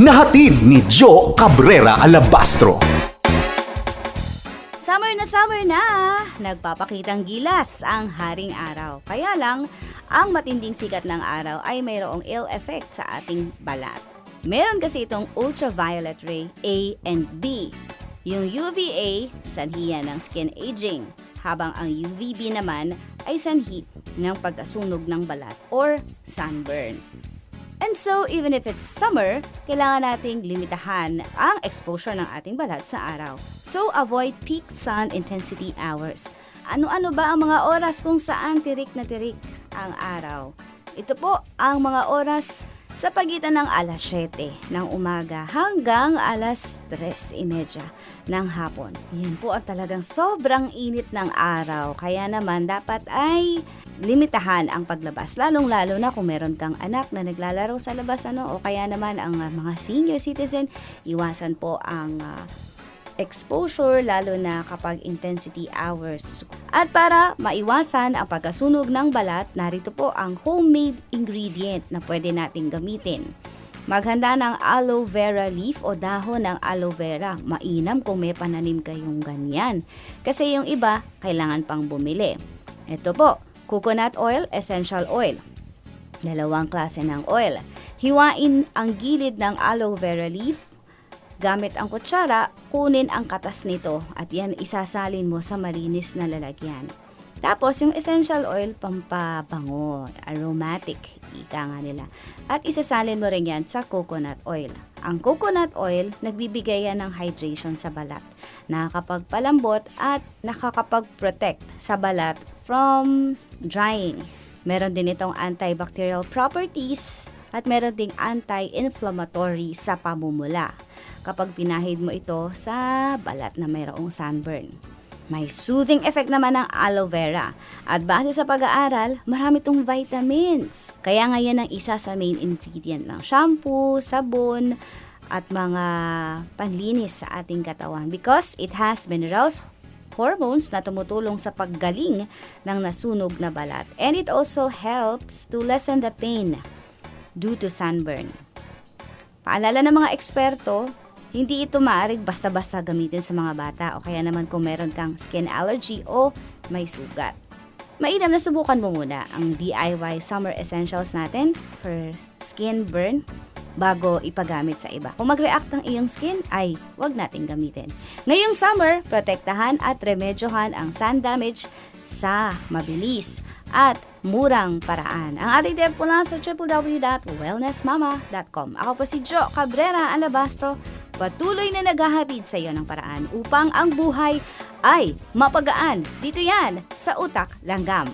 na hatid ni Joe Cabrera Alabastro. Summer na summer na! Nagpapakitang gilas ang haring araw. Kaya lang, ang matinding sikat ng araw ay mayroong ill effect sa ating balat. Meron kasi itong ultraviolet ray A and B. Yung UVA, sanhi yan ng skin aging, habang ang UVB naman ay sanhi ng pagkasunog ng balat or sunburn. And so, even if it's summer, kailangan nating limitahan ang exposure ng ating balat sa araw. So, avoid peak sun intensity hours. Ano-ano ba ang mga oras kung saan tirik na tirik ang araw? Ito po ang mga oras sa pagitan ng alas 7 ng umaga hanggang alas 3.30 ng hapon. Yan po ang talagang sobrang init ng araw. Kaya naman dapat ay limitahan ang paglabas. Lalong-lalo na kung meron kang anak na naglalaro sa labas ano o kaya naman ang uh, mga senior citizen, iwasan po ang uh, exposure lalo na kapag intensity hours. At para maiwasan ang pagkasunog ng balat, narito po ang homemade ingredient na pwede nating gamitin. Maghanda ng aloe vera leaf o dahon ng aloe vera. Mainam kung may pananim kayong ganyan. Kasi yung iba, kailangan pang bumili. Ito po, coconut oil, essential oil. Dalawang klase ng oil. Hiwain ang gilid ng aloe vera leaf Gamit ang kutsara, kunin ang katas nito at yan isasalin mo sa malinis na lalagyan. Tapos yung essential oil pampabango, aromatic, ika nga nila. At isasalin mo rin yan sa coconut oil. Ang coconut oil, nagbibigay yan ng hydration sa balat. Nakakapagpalambot at nakakapag-protect sa balat from drying. Meron din itong antibacterial properties at meron ding anti-inflammatory sa pamumula kapag pinahid mo ito sa balat na mayroong sunburn. May soothing effect naman ng aloe vera. At base sa pag-aaral, marami itong vitamins. Kaya nga yan ang isa sa main ingredient ng shampoo, sabon, at mga panlinis sa ating katawan because it has minerals, hormones na tumutulong sa paggaling ng nasunog na balat. And it also helps to lessen the pain due to sunburn. Paalala ng mga eksperto, hindi ito maaaring basta-basta gamitin sa mga bata o kaya naman kung meron kang skin allergy o may sugat. Mainam na subukan mo muna ang DIY summer essentials natin for skin burn bago ipagamit sa iba. Kung mag-react ang iyong skin, ay wag nating gamitin. Ngayong summer, protektahan at remedyohan ang sun damage sa mabilis at murang paraan. Ang ating tip po lang sa www.wellnessmama.com. Ako po si Jo Cabrera Alabastro, patuloy na naghahatid sa iyo ng paraan upang ang buhay ay mapagaan. Dito yan sa Utak Langgam.